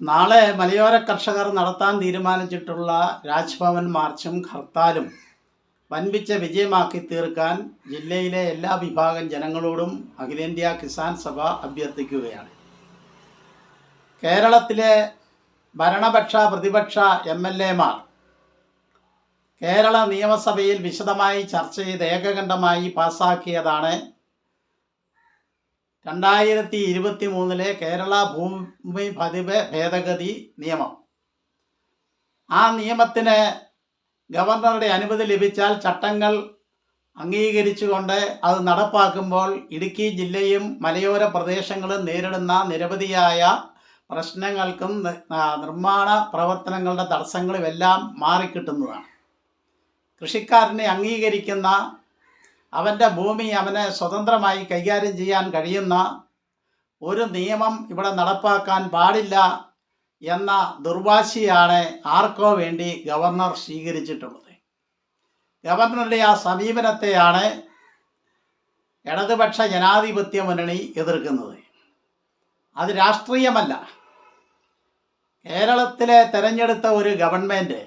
നാളെ മലയോര കർഷകർ നടത്താൻ തീരുമാനിച്ചിട്ടുള്ള രാജ്ഭവൻ മാർച്ചും ഹർത്താലും വൻപിച്ച വിജയമാക്കി തീർക്കാൻ ജില്ലയിലെ എല്ലാ വിഭാഗം ജനങ്ങളോടും അഖിലേന്ത്യാ കിസാൻ സഭ അഭ്യർത്ഥിക്കുകയാണ്. കേരളത്തിലെ ഭരണപക്ഷ പ്രതിപക്ഷ എം എൽ എമാർ കേരള നിയമസഭയിൽ വിശദമായി ചർച്ച ചെയ്ത് ഏകകണ്ഠമായി പാസാക്കിയതാണ് രണ്ടായിരത്തി ഇരുപത്തി മൂന്നിലെ കേരള ഭൂമി പതിവ് ഭേദഗതി നിയമം. ആ നിയമത്തിന് ഗവർണറുടെ അനുമതി ലഭിച്ചാൽ ചട്ടങ്ങൾ അംഗീകരിച്ചുകൊണ്ട് അത് നടപ്പാക്കുമ്പോൾ ഇടുക്കി ജില്ലയും മലയോര പ്രദേശങ്ങളും നേരിടുന്ന നിരവധിയായ പ്രശ്നങ്ങൾക്കും നിർമ്മാണ പ്രവർത്തനങ്ങളുടെ തടസ്സങ്ങളുമെല്ലാം മാറിക്കിട്ടുന്നതാണ്. കൃഷിക്കാരനെ അംഗീകരിക്കുന്ന അവന്റെ ഭൂമി അവനെ സ്വതന്ത്രമായി കൈകാര്യം ചെയ്യാൻ കഴിയുന്ന ഒരു നിയമം ഇവിടെ നടപ്പാക്കാൻ പാടില്ല എന്ന ദുർവാശിയാണ് ആർക്കോ വേണ്ടി ഗവർണർ സ്വീകരിച്ചിട്ടുള്ളത്. ഗവർണറുടെ ആ സമീപനത്തെയാണ് ഇടതുപക്ഷ ജനാധിപത്യ മുന്നണി എതിർക്കുന്നത്. അത് രാഷ്ട്രീയമല്ല. കേരളത്തിലെ തെരഞ്ഞെടുത്ത ഒരു ഗവൺമെന്റ്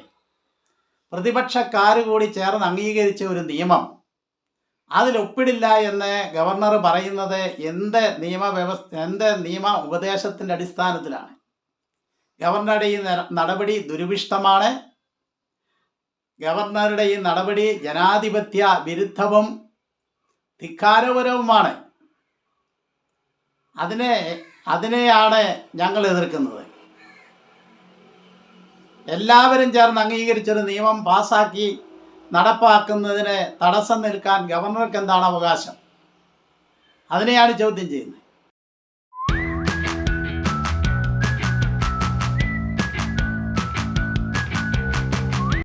പ്രതിപക്ഷക്കാർ കൂടി ചേർന്ന് അംഗീകരിച്ച ഒരു നിയമം അതിൽ ഒപ്പിടില്ല എന്ന് ഗവർണർ പറയുന്നത് എന്ത് നിയമവ്യവസ്ഥ എന്ത് നിയമ ഉപദേശത്തിന്റെ അടിസ്ഥാനത്തിലാണ്? ഗവർണറുടെ ഈ നടപടി ദുരുവിഷ്ടമാണ് ഗവർണറുടെ ഈ നടപടി ജനാധിപത്യ വിരുദ്ധവും ധിക്കാരപരവുമാണ്. അതിനെ അതിനെയാണ് ഞങ്ങൾ എതിർക്കുന്നത്. എല്ലാവരും ചേർന്ന് അംഗീകരിച്ചൊരു നിയമം പാസാക്കി നടപ്പാക്കുന്നതിന് തടസ്സം നിൽക്കാൻ ഗവർണർക്ക് എന്താണ് അവകാശം? അതിനെയാണ് ചോദ്യം ചെയ്യുന്നത്.